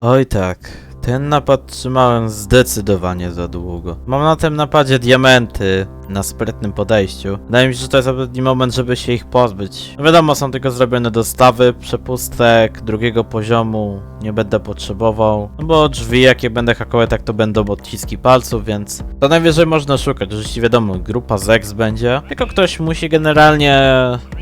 Oj tak, ten napad trzymałem zdecydowanie za długo. Mam na tym napadzie diamenty na sprytnym podejściu. Wydaje mi się, że to jest odpowiedni moment, żeby się ich pozbyć. No wiadomo, są tylko zrobione dostawy, przepustek drugiego poziomu nie będę potrzebował. No bo drzwi, jakie będę hakować, tak to będą odciski palców, więc to najwyżej można szukać. Oczywiście wiadomo, grupa Zex będzie. Tylko ktoś musi generalnie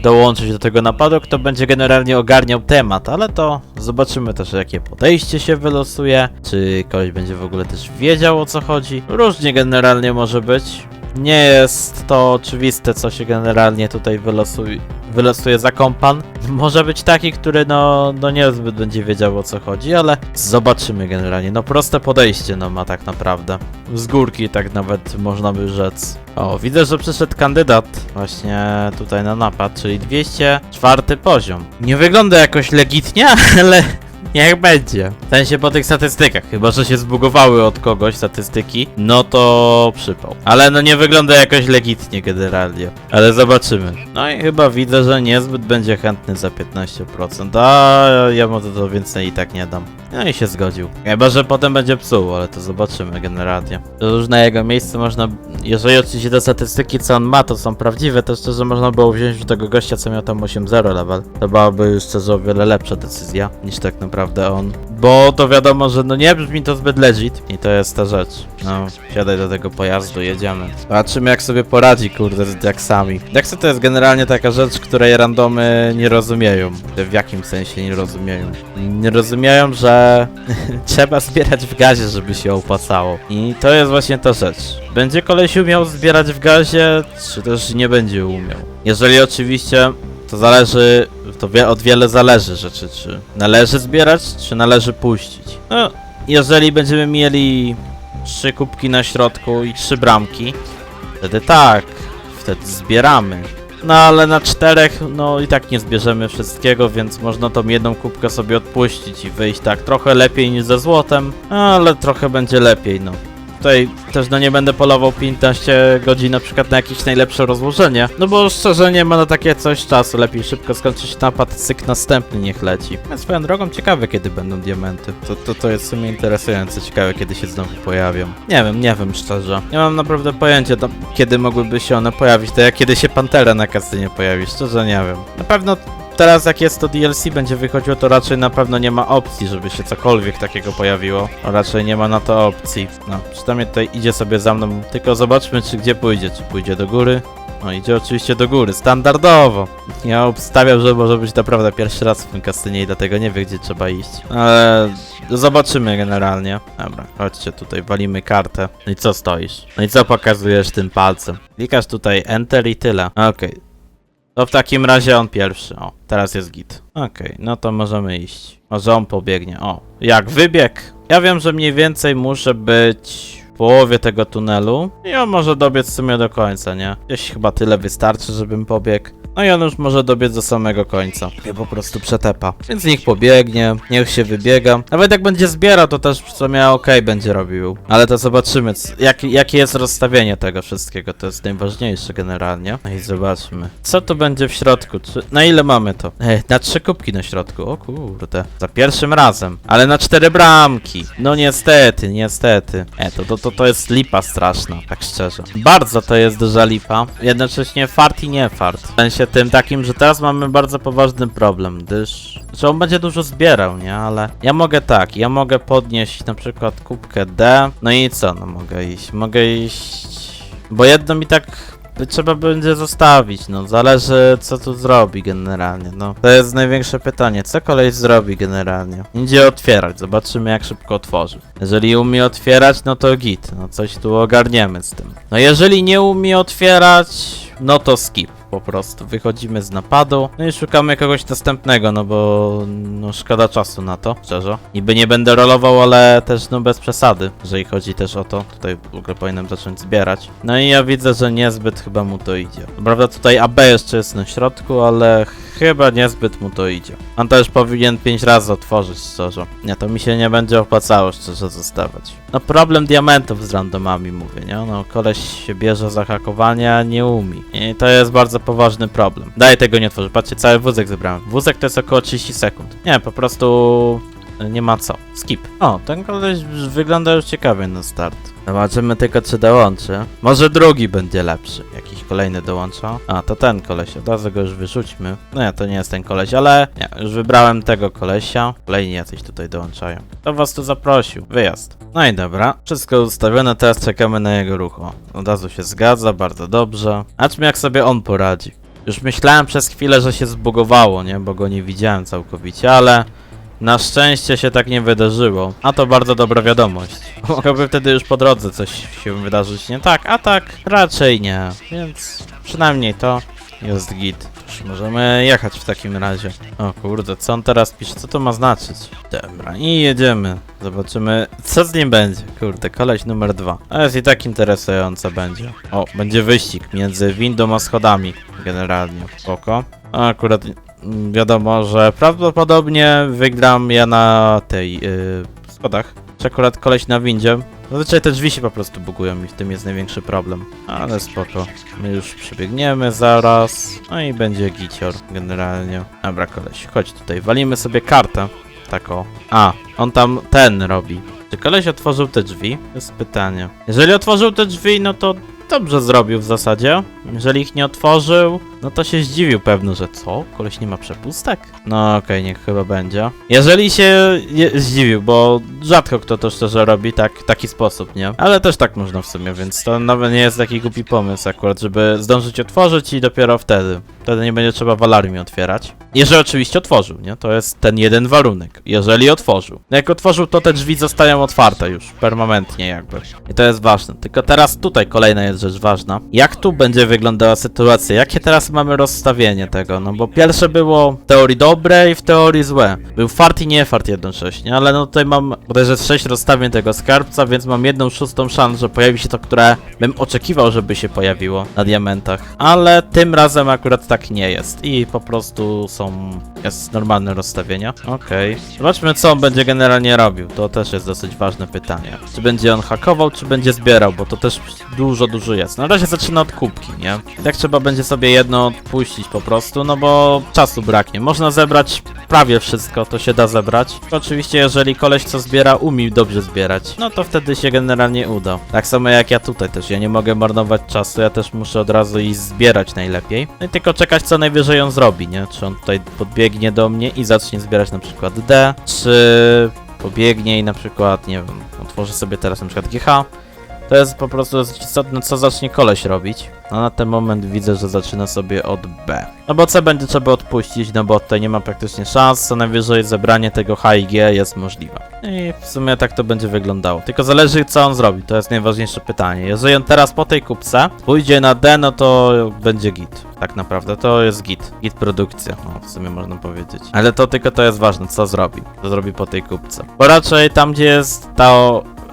dołączyć do tego napadu, kto będzie generalnie ogarniał temat, ale to zobaczymy też jakie podejście się wylosuje, czy ktoś będzie w ogóle też wiedział o co chodzi. Różnie generalnie może być. Nie jest to oczywiste, co się generalnie tutaj wylosuje, wylosuje za kompan. Może być taki, który no, no niezbyt będzie wiedział o co chodzi, ale zobaczymy generalnie. No proste podejście no ma tak naprawdę. Z górki tak nawet można by rzec. O, widzę, że przyszedł kandydat właśnie tutaj na napad, czyli 204 poziom. Nie wygląda jakoś legitnie, ale Niech będzie. W sensie po tych statystykach, chyba że się zbugowały od kogoś statystyki, no to przypał. Ale no nie wygląda jakoś legitnie generalnie. Ale zobaczymy. No i chyba widzę, że niezbyt będzie chętny za 15%, a ja mu to, więcej i tak nie dam. No i się zgodził. Chyba, że potem będzie psuł, ale to zobaczymy generalnie. Na jego miejsce można, jeżeli oczywiście te statystyki co on ma, to są prawdziwe, to szczerze można było wziąć już tego gościa, co miał tam 8-0 level. To byłaby już szczerze o wiele lepsza decyzja, niż tak naprawdę on. Bo to wiadomo, że no nie brzmi to zbyt legit i to jest ta rzecz. No, siadaj do tego pojazdu, jedziemy. Zobaczymy jak sobie poradzi, kurde, z Jacksami. Jacksy to jest generalnie taka rzecz, której randomy nie rozumieją. W jakim sensie nie rozumieją? Nie rozumieją, że trzeba zbierać w gazie, żeby się opłacało. I to jest właśnie ta rzecz. Będzie koleś umiał zbierać w gazie, czy też nie będzie umiał. Jeżeli oczywiście to zależy, to wie, od wiele zależy rzeczy, czy należy zbierać, czy należy puścić. No, jeżeli będziemy mieli trzy kubki na środku i trzy bramki, wtedy tak, wtedy zbieramy. No ale na czterech, no i tak nie zbierzemy wszystkiego, więc można tą jedną kubkę sobie odpuścić i wyjść tak trochę lepiej niż ze złotem, ale trochę będzie lepiej, no. Tutaj też no nie będę polował 15 godzin na przykład na jakieś najlepsze rozłożenie, no bo szczerze nie ma na takie coś czasu, lepiej szybko skończyć napad, cyk następny niech leci. A swoją drogą ciekawe kiedy będą diamenty, to, to, to jest w sumie interesujące, ciekawe kiedy się znowu pojawią. Nie wiem, nie wiem szczerze, nie mam naprawdę pojęcia kiedy mogłyby się one pojawić, to jak kiedy się Pantera na kasynie pojawi, szczerze nie wiem. Na pewno teraz jak jest to DLC będzie wychodziło, to raczej na pewno nie ma opcji, żeby się cokolwiek takiego pojawiło. Raczej nie ma na to opcji. No, przynajmniej tutaj idzie sobie za mną, tylko zobaczmy czy gdzie pójdzie, czy pójdzie do góry. No idzie oczywiście do góry, standardowo. Ja obstawiam, że może być naprawdę pierwszy raz w tym kastynie i dlatego nie wie gdzie trzeba iść. Ale zobaczymy generalnie. Dobra, chodźcie tutaj, walimy kartę. No i co stoisz? No i co pokazujesz tym palcem? Klikasz tutaj Enter i tyle. Okej, to w takim razie on pierwszy. O, teraz jest git. Okej, no to możemy iść. Może on pobiegnie. O, jak wybieg? Ja wiem, że mniej więcej muszę być w połowie tego tunelu i on może dobiec w sumie do końca, nie? Gdzieś chyba tyle wystarczy, żebym pobiegł. No i on już może dobiec do samego końca. Ja po prostu przetepa. Więc niech pobiegnie, niech się wybiega. Nawet jak będzie zbierał, to też w sumie ok będzie robił. Ale to zobaczymy, jak, jakie jest rozstawienie tego wszystkiego. To jest najważniejsze generalnie. No i zobaczmy. Co tu będzie w środku? Czy, na ile mamy to? Ej, na trzy kubki na środku. O kurde. Za pierwszym razem. Ale na cztery bramki. No niestety, niestety. E, to, to, to, to jest lipa straszna, tak szczerze. Bardzo to jest duża lipa. Jednocześnie fart i nie fart. W sensie tym takim, że teraz mamy bardzo poważny problem, gdyż... Że on będzie dużo zbierał, nie? Ale ja mogę tak, ja mogę podnieść na przykład kubkę D. No i co? No mogę iść. Mogę iść... Bo jedno mi tak trzeba będzie zostawić, no zależy co tu zrobi generalnie, no. To jest największe pytanie, co kolej zrobi generalnie? Idzie otwierać, zobaczymy jak szybko otworzy. Jeżeli umie otwierać, no to git, no coś tu ogarniemy z tym. No jeżeli nie umie otwierać, no to skip. Po prostu wychodzimy z napadu, no i szukamy kogoś następnego, no bo no szkoda czasu na to, szczerze. Niby nie będę rolował, ale też no bez przesady, jeżeli chodzi też o to. Tutaj w ogóle powinienem zacząć zbierać. No i ja widzę, że niezbyt chyba mu to idzie. Prawda tutaj AB jeszcze jest na środku, ale chyba niezbyt mu to idzie. On też powinien 5 razy otworzyć, szczerze. Nie, to mi się nie będzie opłacało szczerze zostawiać. No problem diamentów z randomami mówię, nie? No koleś się bierze za hakowanie, a nie umie. I to jest bardzo poważny problem. Daj tego nie otworzę. Patrzcie, cały wózek zebrałem. Wózek to jest około 30 sekund. Nie, po prostu nie ma co. Skip. O, ten koleś wygląda już ciekawie na start. Zobaczymy tylko, czy dołączy. Może drugi będzie lepszy. Jakiś kolejny dołącza. A, to ten koleś. Od razu go już wyrzućmy. No nie, to nie jest ten koleś, ale nie, już wybrałem tego kolesia. Kolejni jacyś tutaj dołączają. To was tu zaprosił. Wyjazd. No i dobra. Wszystko ustawione, teraz czekamy na jego ruch. O, od razu się zgadza, bardzo dobrze. Zobaczmy, jak sobie on poradzi. Już myślałem przez chwilę, że się zbugowało, nie? Bo go nie widziałem całkowicie, ale na szczęście się tak nie wydarzyło. A to bardzo dobra wiadomość. Mogłoby wtedy już po drodze coś się wydarzyć nie tak, a tak raczej nie. Więc przynajmniej to jest git. Już możemy jechać w takim razie. O kurde, co on teraz pisze? Co to ma znaczyć? Dobra, i jedziemy. Zobaczymy, co z nim będzie. Kurde, koleś numer dwa. A jest i tak interesująco będzie. O, będzie wyścig między windą a schodami. Generalnie. Spoko. A akurat wiadomo, że prawdopodobnie wygram ja na tej yy, schodach. Akurat koleś na windzie. Zazwyczaj te drzwi się po prostu bugują i w tym jest największy problem. Ale spoko. My już przebiegniemy zaraz. No i będzie gicior generalnie. Dobra koleś, chodź tutaj. Walimy sobie kartę. Tak o. A, on tam ten robi. Czy koleś otworzył te drzwi? To jest pytanie. Jeżeli otworzył te drzwi, no to dobrze zrobił w zasadzie. Jeżeli ich nie otworzył, no to się zdziwił pewno, że co? Koleś nie ma przepustek? No okej, niech chyba będzie. Jeżeli się zdziwił, bo rzadko kto to szczerze robi tak, taki sposób, nie? Ale też tak można w sumie, więc to nawet nie jest taki głupi pomysł akurat, żeby zdążyć otworzyć i dopiero wtedy. Wtedy nie będzie trzeba w alarmie otwierać. Jeżeli oczywiście otworzył, nie? To jest ten jeden warunek. Jeżeli otworzył. Jak otworzył, to te drzwi zostają otwarte już, permanentnie jakby. I to jest ważne. Tylko teraz tutaj kolejna jest rzecz ważna. Jak tu będzie wyglądała sytuacja? Jakie teraz mamy rozstawienie tego? No bo pierwsze było w teorii dobre i w teorii złe. Był fart i nie fart jednocześnie, ale no tutaj mam bodajże 6 rozstawień tego skarbca, więc mam jedną szóstą szans, że pojawi się to, które bym oczekiwał, żeby się pojawiło na diamentach. Ale tym razem akurat tak nie jest i po prostu są jest normalne rozstawienia. Okej. Zobaczmy co on będzie generalnie robił. To też jest dosyć ważne pytanie. Czy będzie on hakował, czy będzie zbierał, bo to też dużo, dużo jest. Na razie zaczyna od kubki, nie? I tak trzeba będzie sobie jedno odpuścić po prostu, no bo czasu braknie. Można zebrać prawie wszystko, to się da zebrać. Oczywiście jeżeli koleś co zbiera, umie dobrze zbierać, no to wtedy się generalnie uda. Tak samo jak ja tutaj też, ja nie mogę marnować czasu, ja też muszę od razu iść zbierać najlepiej. No i tylko czekać co najwyżej on zrobi, nie? Czy on tutaj podbiegnie do mnie i zacznie zbierać na przykład D, czy pobiegnie i na przykład, nie wiem, otworzy sobie teraz na przykład GH. To jest po prostu istotne, co zacznie koleś robić. No na ten moment widzę, że zaczyna sobie od B. No bo C będzie trzeba odpuścić, no bo tutaj nie ma praktycznie szans, co najwyżej zebranie tego H i G jest możliwe. I w sumie tak to będzie wyglądało. Tylko zależy co on zrobi, to jest najważniejsze pytanie. Jeżeli on teraz po tej kupce pójdzie na D, no to będzie git. Tak naprawdę, to jest git. Git produkcja, no w sumie można powiedzieć. Ale to tylko to jest ważne, co zrobi. Co zrobi po tej kupce. Bo raczej tam, gdzie jest ta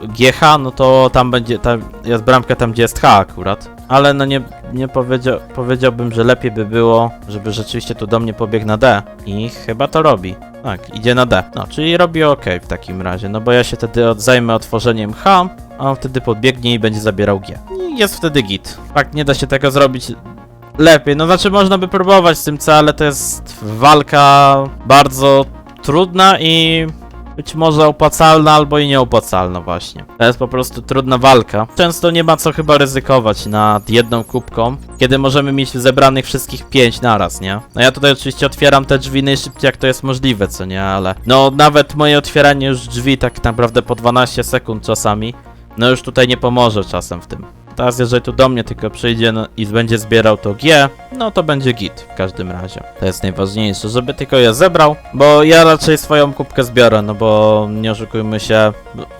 GH, no to tam będzie, tam jest bramka tam, gdzie jest H akurat. Ale no nie, nie powiedział, powiedziałbym, że lepiej by było, żeby rzeczywiście tu do mnie pobiegł na D. I chyba to robi. Tak, idzie na D. No, czyli robi ok w takim razie, no bo ja się wtedy od, zajmę otworzeniem H, a on wtedy podbiegnie i będzie zabierał G. I jest wtedy git. Fakt, nie da się tego zrobić lepiej. No znaczy można by próbować z tym C, ale to jest walka bardzo trudna i być może opłacalna albo i nieopłacalna właśnie. To jest po prostu trudna walka. Często nie ma co chyba ryzykować nad jedną kubką, kiedy możemy mieć zebranych wszystkich pięć naraz, nie? No ja tutaj oczywiście otwieram te drzwi najszybciej jak to jest możliwe, co nie? Ale no nawet moje otwieranie już drzwi tak naprawdę po 12 sekund czasami, no już tutaj nie pomoże czasem w tym. Teraz jeżeli tu do mnie tylko przyjdzie no, i będzie zbierał to G, no to będzie git w każdym razie. To jest najważniejsze, żeby tylko je zebrał, bo ja raczej swoją kubkę zbiorę, no bo nie oszukujmy się,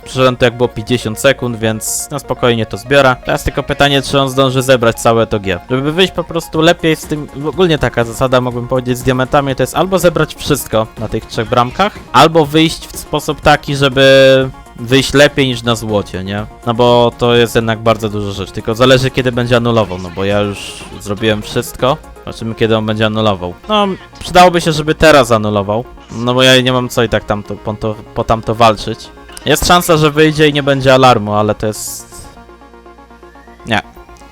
przyszedłem to jak było 50 sekund, więc na spokojnie to zbiorę. Teraz tylko pytanie, czy on zdąży zebrać całe to G. Żeby wyjść po prostu lepiej z tym, ogólnie taka zasada mógłbym powiedzieć z diamentami, to jest albo zebrać wszystko na tych trzech bramkach, albo wyjść w sposób taki, żeby wyjść lepiej niż na złocie, nie? No bo to jest jednak bardzo duża rzecz, tylko zależy kiedy będzie anulował, no bo ja już zrobiłem wszystko. Zobaczymy kiedy on będzie anulował. No, przydałoby się, żeby teraz anulował. No bo ja nie mam co i tak tam to, po, to, po tamto walczyć. Jest szansa, że wyjdzie i nie będzie alarmu, ale to jest... Nie.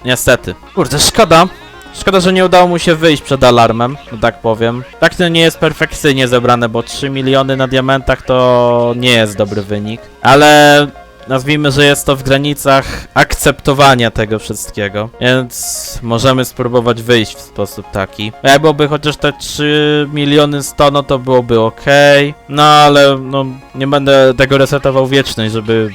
Niestety. Kurde, szkoda. Szkoda, że nie udało mu się wyjść przed alarmem, tak powiem. Tak to nie jest perfekcyjnie zebrane, bo 3 miliony na diamentach to nie jest dobry wynik. Ale nazwijmy, że jest to w granicach akceptowania tego wszystkiego, więc możemy spróbować wyjść w sposób taki. Jak byłoby chociaż te 3 miliony 100, no to byłoby ok. No ale no, nie będę tego resetował wieczność, żeby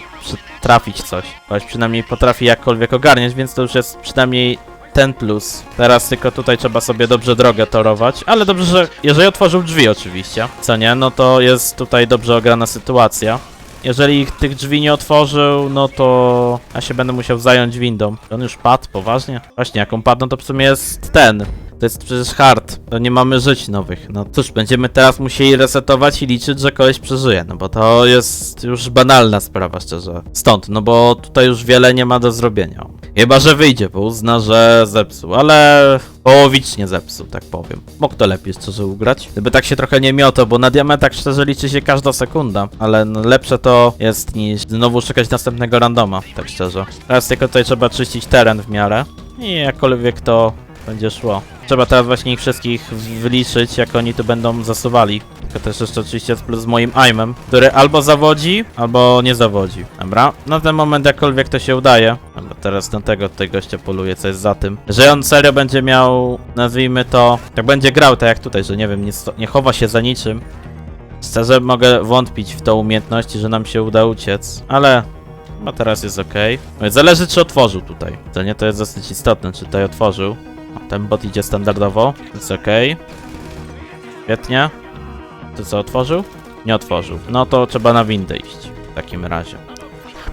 trafić coś. Choć przynajmniej potrafi jakkolwiek ogarniać, więc to już jest przynajmniej ten plus. Teraz tylko tutaj trzeba sobie dobrze drogę torować, ale dobrze, że jeżeli otworzył drzwi oczywiście, co nie, no to jest tutaj dobrze ograna sytuacja. Jeżeli tych drzwi nie otworzył, no to ja się będę musiał zająć windą. On już padł, poważnie? Właśnie, jak on padł, no to w sumie jest ten. To jest przecież hard, to nie mamy żyć nowych. No cóż, będziemy teraz musieli resetować i liczyć, że koleś przeżyje, no bo to jest już banalna sprawa, szczerze. Stąd, no bo tutaj już wiele nie ma do zrobienia. Chyba, że wyjdzie, bo uzna, że zepsuł, ale połowicznie zepsuł, tak powiem. Mógł to lepiej szczerze ugrać. Gdyby tak się trochę nie miotał, bo na diamentach szczerze liczy się każda sekunda, ale no, lepsze to jest niż znowu szukać następnego randoma, tak szczerze. Teraz tylko tutaj trzeba czyścić teren w miarę i jakkolwiek to będzie szło. Trzeba teraz właśnie ich wszystkich wyliczyć, jak oni tu będą zasuwali. Tylko też jeszcze oczywiście plus z moim aimem, który albo zawodzi, albo nie zawodzi. Dobra, na ten moment jakkolwiek to się udaje. Dobra, teraz na tego tutaj gościa poluje, co jest za tym. Że on serio będzie miał, nazwijmy to, tak będzie grał tak jak tutaj, że nie wiem, nie, nie chowa się za niczym. Szczerze mogę wątpić w tą umiejętność, że nam się uda uciec, ale chyba teraz jest ok. Zależy czy otworzył tutaj. To nie to jest dosyć istotne, czy tutaj otworzył. Ten bot idzie standardowo, więc ok. Świetnie. To co, otworzył? Nie otworzył. No to trzeba na windę iść w takim razie.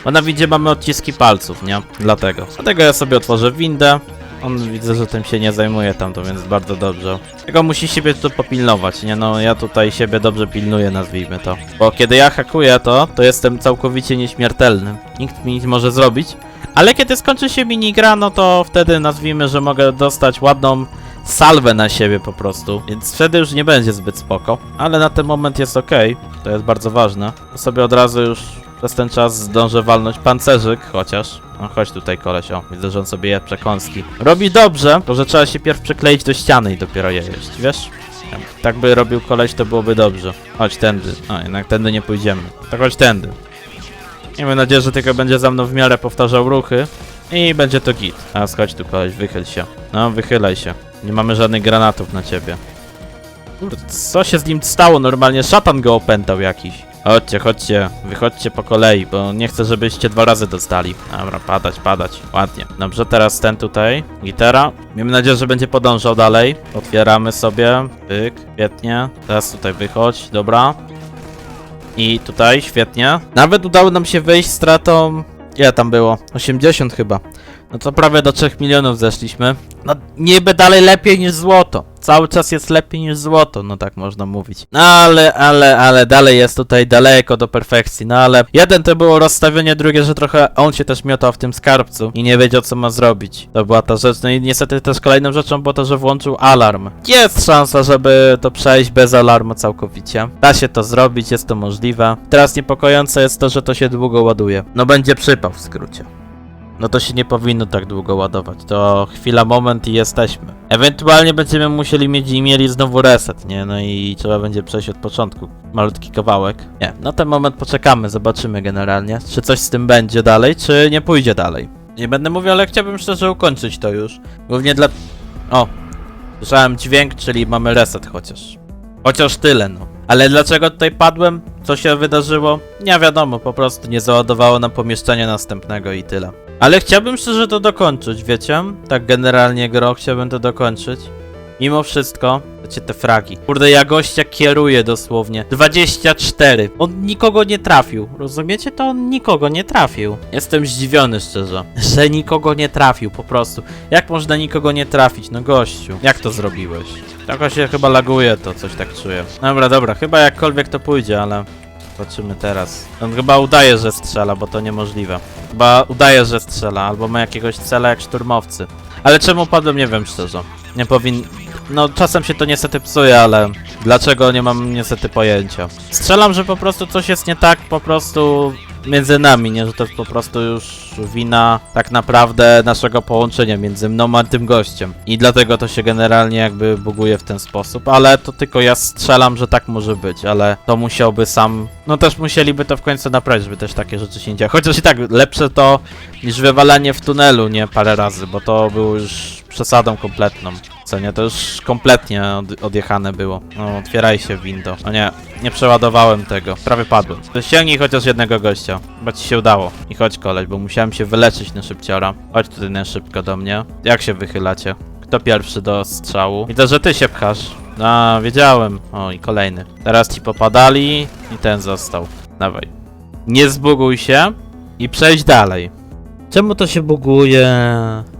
Bo na windzie mamy odciski palców, nie? Dlatego. Dlatego ja sobie otworzę windę. On widzę, że tym się nie zajmuje tamto, więc bardzo dobrze. Tylko musi siebie tu popilnować, nie no, ja tutaj siebie dobrze pilnuję, nazwijmy to. Bo kiedy ja hakuję to, to jestem całkowicie nieśmiertelny. Nikt mi nic może zrobić. Ale kiedy skończy się minigra, no to wtedy nazwijmy, że mogę dostać ładną salwę na siebie po prostu. Więc wtedy już nie będzie zbyt spoko. Ale na ten moment jest ok. To jest bardzo ważne. Sobie od razu już przez ten czas zdążę walnąć pancerzyk, chociaż. No chodź tutaj koleś, o. Widzę, że on sobie je przekąski. Robi dobrze, to że trzeba się pierw przykleić do ściany i dopiero je jeść, wiesz? Tak by robił koleś, to byłoby dobrze. Chodź tędy. A, jednak tędy nie pójdziemy. To chodź tędy. Mam nadzieję, że tylko będzie za mną w miarę powtarzał ruchy. I będzie to git. A chodź tu koleś, wychyl się. No, wychylaj się. Nie mamy żadnych granatów na ciebie. Kurde, co się z nim stało? Normalnie szatan go opętał jakiś. Chodźcie, chodźcie, wychodźcie po kolei, bo nie chcę, żebyście dwa razy dostali. Dobra, padać, padać, ładnie. Dobrze, teraz ten tutaj, gitara. Miejmy nadzieję, że będzie podążał dalej. Otwieramy sobie, pyk, świetnie. Teraz tutaj wychodź, dobra. I tutaj, świetnie. Nawet udało nam się wyjść stratą... Ile tam było? 80 chyba. No to prawie do 3 milionów zeszliśmy. No niby dalej lepiej niż złoto. Cały czas jest lepiej niż złoto, no tak można mówić. No ale, ale, ale dalej jest tutaj daleko do perfekcji. No ale jeden to było rozstawienie, drugie, że trochę on się też miotał w tym skarbcu i nie wiedział co ma zrobić. To była ta rzecz. No i niestety też kolejną rzeczą było to, że włączył alarm. Jest szansa, żeby to przejść bez alarmu całkowicie. Da się to zrobić, jest to możliwe. Teraz niepokojące jest to, że to się długo ładuje. No będzie przypał w skrócie. No to się nie powinno tak długo ładować. To chwila, moment i jesteśmy. Ewentualnie będziemy musieli mieć i mieli znowu reset, nie? No i trzeba będzie przejść od początku. Malutki kawałek. Nie, na ten moment poczekamy, zobaczymy generalnie, czy coś z tym będzie dalej, czy nie pójdzie dalej. Nie będę mówił, ale chciałbym szczerze ukończyć to już. Głównie dla... O! Słyszałem dźwięk, czyli mamy reset chociaż. Chociaż tyle, no. Ale dlaczego tutaj padłem? Co się wydarzyło? Nie wiadomo, po prostu nie załadowało nam pomieszczenia następnego i tyle. Ale chciałbym szczerze to dokończyć, wiecie? Tak generalnie gro, chciałbym to dokończyć. Mimo wszystko, wiecie te fragi. Kurde, ja gościa kieruję dosłownie. 24. On nikogo nie trafił. Rozumiecie? To on nikogo nie trafił. Jestem zdziwiony szczerze, że nikogo nie trafił po prostu. Jak można nikogo nie trafić? No gościu, jak to zrobiłeś? Taka się chyba laguje to, coś tak czuję. Dobra, dobra, chyba jakkolwiek to pójdzie, ale... Zobaczymy teraz. On chyba udaje, że strzela, bo to niemożliwe. Chyba udaje, że strzela, albo ma jakiegoś cela jak szturmowcy. Ale czemu padłem, nie wiem szczerze. Nie powin... No, czasem się to niestety psuje, ale Dlaczego nie mam niestety pojęcia. Strzelam, że po prostu coś jest nie tak po prostu między nami, nie? Że to jest po prostu już wina tak naprawdę naszego połączenia między mną a tym gościem. I dlatego to się generalnie jakby buguje w ten sposób, ale to tylko ja strzelam, że tak może być, ale to musiałby sam... No też musieliby to w końcu naprawić, żeby też takie rzeczy się nie działy. Chociaż i tak lepsze to niż wywalanie w tunelu, nie? Parę razy, bo to było już przesadą kompletną. Co nie, to już kompletnie od, odjechane było. No, otwieraj się window. No nie, nie przeładowałem tego. Prawie padłem. To ściągnij chociaż jednego gościa. Chyba ci się udało. I chodź koleś, bo musiałem się wyleczyć na szybciora. Chodź tutaj na szybko do mnie. Jak się wychylacie? Kto pierwszy do strzału? Widzę, że ty się pchasz. A, wiedziałem. O, i kolejny. Teraz ci popadali i ten został. Dawaj. Nie zbuguj się i przejdź dalej. Czemu to się buguje?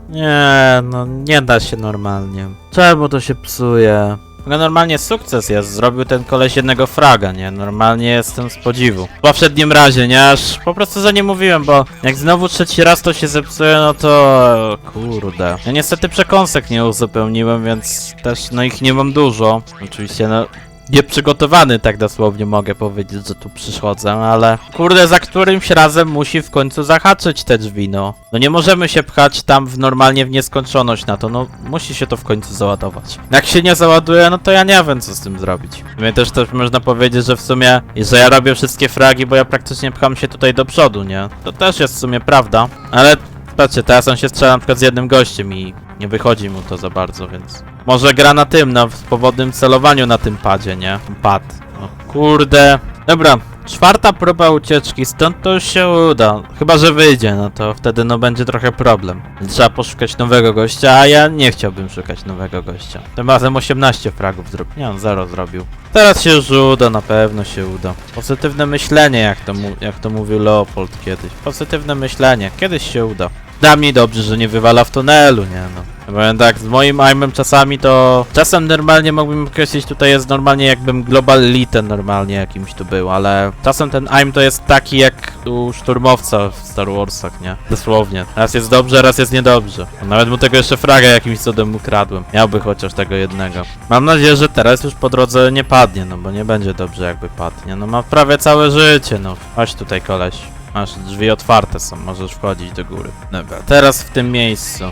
Nie, no nie da się normalnie. Czemu to się psuje? No normalnie sukces jest, zrobił ten koleś jednego fraga, nie? Normalnie jestem z podziwu. W poprzednim razie, nie? Aż po prostu za nie mówiłem, bo jak znowu trzeci raz to się zepsuje, no to... Kurde. Ja niestety przekąsek nie uzupełniłem, więc też no ich nie mam dużo. Oczywiście, no... Nieprzygotowany tak dosłownie mogę powiedzieć, że tu przychodzę, ale kurde, za którymś razem musi w końcu zahaczyć te drzwi, no. No nie możemy się pchać tam w normalnie w nieskończoność na to, no musi się to w końcu załadować. Jak się nie załaduje, no to ja nie wiem co z tym zrobić. Mnie też też można powiedzieć, że w sumie, że ja robię wszystkie fragi, bo ja praktycznie pcham się tutaj do przodu, nie? To też jest w sumie prawda, ale patrzcie, teraz on się strzela na przykład z jednym gościem i nie wychodzi mu to za bardzo, więc... Może gra na tym, na swobodnym celowaniu na tym padzie, nie? Pad. O kurde. Dobra, czwarta próba ucieczki, stąd to już się uda. Chyba, że wyjdzie, no to wtedy no będzie trochę problem. Trzeba poszukać nowego gościa, a ja nie chciałbym szukać nowego gościa. Tym razem 18 fragów zrobił. Nie, on 0 zrobił. Teraz się już uda, na pewno się uda. Pozytywne myślenie, jak to, jak to mówił Leopold kiedyś. Pozytywne myślenie, kiedyś się uda. Dla mnie dobrze, że nie wywala w tunelu, nie no. Powiem tak, z moim aimem czasami to... Czasem normalnie mógłbym określić, tutaj jest normalnie jakbym global elite normalnie jakimś tu był, ale czasem ten aim to jest taki jak u szturmowca w Star Warsach, nie? Dosłownie. Raz jest dobrze, raz jest niedobrze. Nawet mu tego jeszcze fraga jakimś cudem ukradłem. Miałby chociaż tego jednego. Mam nadzieję, że teraz już po drodze nie padnie, no bo nie będzie dobrze jakby padł, nie? No ma prawie całe życie, no. Chodź tutaj koleś. Masz drzwi otwarte są, możesz wchodzić do góry. Dobra, teraz w tym miejscu.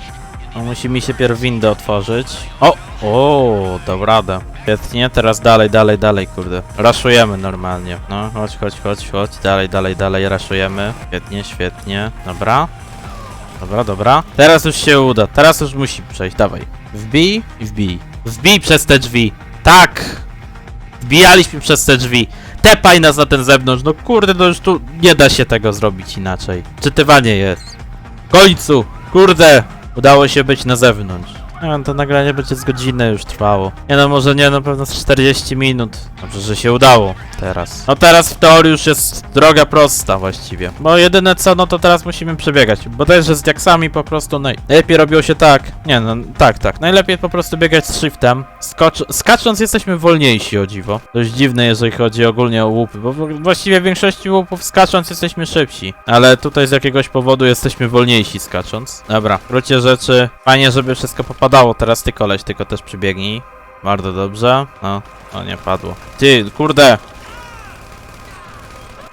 No, musi mi się pierw windę otworzyć. O! O, dał radę. Świetnie, teraz dalej, dalej, dalej, kurde. Raszujemy normalnie. No, chodź, chodź, chodź, chodź. Dalej, dalej, dalej, raszujemy. Świetnie, świetnie. Dobra. Dobra, dobra. Teraz już się uda. Teraz już musi przejść, dawaj. Wbij i wbij. Wbij przez te drzwi. Tak! Wbijaliśmy przez te drzwi. Tepaj nas na ten zewnątrz. No kurde, no już tu nie da się tego zrobić inaczej. Czytywanie jest. W końcu! Kurde! Udało się być na zewnątrz. Wiem, to nagranie będzie z godzinę już trwało. Nie no, może nie, no pewno z 40 minut. Dobrze, że się udało teraz. No teraz w teorii już jest droga prosta właściwie. Bo jedyne co, no to teraz musimy przebiegać. Bo też, że z diaksami po prostu naj... najlepiej robiło się tak. Nie no, tak, tak. Najlepiej po prostu biegać z shiftem. Skocz... Skacząc jesteśmy wolniejsi o dziwo. Dość dziwne, jeżeli chodzi ogólnie o łupy, bo właściwie w większości łupów skacząc jesteśmy szybsi. Ale tutaj z jakiegoś powodu jesteśmy wolniejsi skacząc. Dobra, w gruncie rzeczy fajnie, żeby wszystko popadało. Teraz ty koleś, tylko też przybiegnij. Bardzo dobrze. No, o nie padło. Ty, kurde!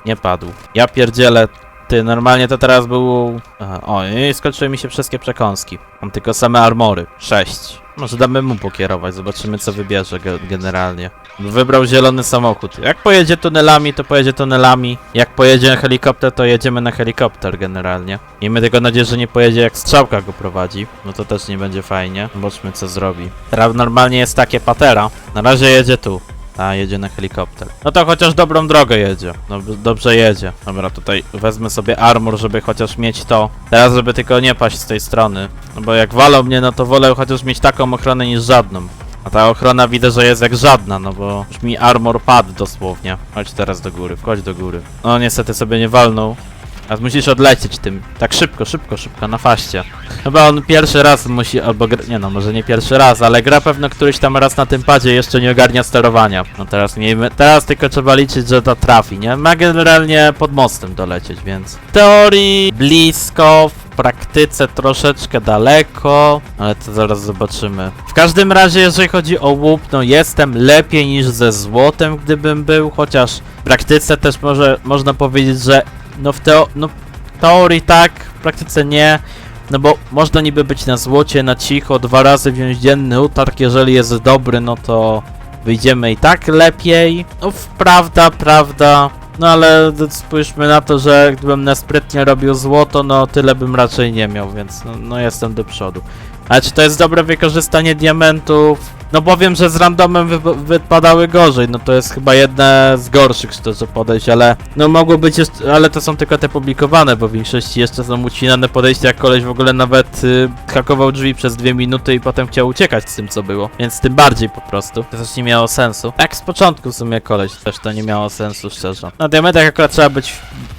Nie padł. Ja pierdzielę. Ty, normalnie to teraz był... Aha, o, i skończyły mi się wszystkie przekąski. Mam tylko same armory. Sześć. Może damy mu pokierować, zobaczymy co wybierze ge generalnie. Wybrał zielony samochód. Jak pojedzie tunelami, to pojedzie tunelami. Jak pojedzie na helikopter, to jedziemy na helikopter generalnie. Miejmy tylko nadzieję, że nie pojedzie jak strzałka go prowadzi. No to też nie będzie fajnie. Zobaczmy co zrobi. Teraz normalnie jest takie patera. Na razie jedzie tu. A, jedzie na helikopter. No to chociaż dobrą drogę jedzie. No, dobrze jedzie. Dobra, tutaj wezmę sobie armor, żeby chociaż mieć to. Teraz, żeby tylko nie paść z tej strony. No bo jak walą mnie, no to wolę chociaż mieć taką ochronę niż żadną. A ta ochrona widzę, że jest jak żadna, no bo już mi armor padł dosłownie. Chodź teraz do góry, wchodź do góry. No niestety sobie nie walnął. A musisz odlecieć tym. Tak szybko, szybko, szybko, na faście. Chyba on pierwszy raz musi, albo gra, nie no, może nie pierwszy raz, ale gra pewno któryś tam raz na tym padzie jeszcze nie ogarnia sterowania. No teraz miejmy, teraz tylko trzeba liczyć, że to trafi, nie? Ma generalnie pod mostem dolecieć, więc w teorii blisko, w praktyce troszeczkę daleko, ale to zaraz zobaczymy. W każdym razie, jeżeli chodzi o łup, no jestem lepiej niż ze złotem, gdybym był, chociaż w praktyce też może, można powiedzieć, że no w teo no, teorii tak, w praktyce nie. No bo można niby być na złocie, na cicho, dwa razy wziąć dzienny utarg, jeżeli jest dobry, no to wyjdziemy i tak lepiej. No prawda, prawda. No ale spójrzmy na to, że gdybym na sprytnie robił złoto, no tyle bym raczej nie miał, więc no, no jestem do przodu. Ale czy to jest dobre wykorzystanie diamentów? No powiem, że z randomem wy wypadały gorzej, no to jest chyba jedne z gorszych szczerze podejść, ale no mogło być jeszcze, ale to są tylko te publikowane, bo w większości jeszcze są ucinane podejścia, jak koleś w ogóle nawet y, hakował drzwi przez dwie minuty i potem chciał uciekać z tym co było, więc tym bardziej po prostu. To też nie miało sensu. Tak z początku w sumie koleś też to nie miało sensu szczerze. Na diamentach akurat trzeba być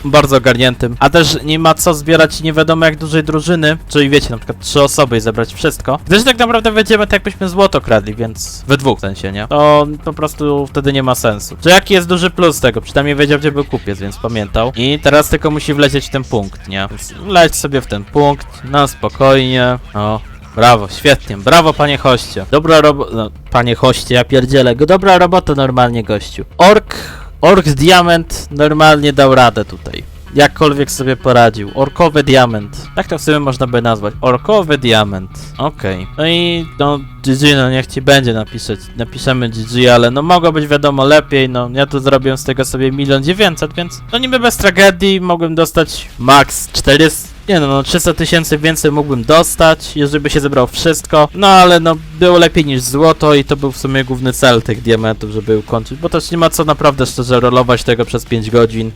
bardzo ogarniętym, a też nie ma co zbierać nie wiadomo jak dużej drużyny, czyli wiecie, na przykład trzy osoby i zebrać wszystko, gdyż tak naprawdę będziemy tak jakbyśmy złoto kradli, więc we dwóch sensie, nie? To po prostu wtedy nie ma sensu. Czy jaki jest duży plus tego? Przynajmniej wiedział gdzie był kupiec, więc pamiętał. I teraz tylko musi wlecieć w ten punkt, nie? Więc leć sobie w ten punkt, na spokojnie. O, Brawo, świetnie, brawo panie hoście. Dobra robota, no, panie hoście, ja pierdzielę, dobra robota normalnie gościu. Ork, ork diament normalnie dał radę tutaj. Jakkolwiek sobie poradził. Orkowy diament. Tak to w sumie można by nazwać. Orkowy diament. Okej. No i no GG, no niech ci będzie napisać. Napiszemy GG, ale no mogło być wiadomo lepiej, no ja tu zrobiłem z tego sobie milion dziewięćset, więc no niby bez tragedii mogłem dostać max 400 nie no, no 300 tysięcy więcej mógłbym dostać, jeżeli by się zebrał wszystko. No ale no, było lepiej niż złoto i to był w sumie główny cel tych diamentów, żeby ukończyć, bo też nie ma co naprawdę szczerze rolować tego przez 5 godzin.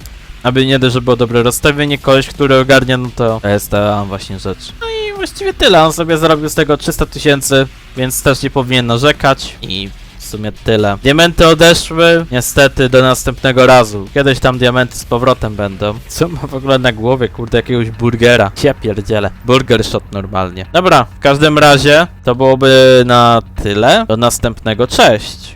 Aby nie dość, że było dobre rozstawienie, koleś, który ogarnia, no to jest ta właśnie rzecz. No i właściwie tyle, on sobie zarobił z tego 300 tysięcy, więc też nie powinien narzekać i w sumie tyle. Diamenty odeszły, niestety do następnego razu. Kiedyś tam diamenty z powrotem będą. Co ma w ogóle na głowie, kurde, jakiegoś burgera? Ja pierdzielę. Burger shot normalnie. Dobra, w każdym razie to byłoby na tyle. Do następnego, cześć!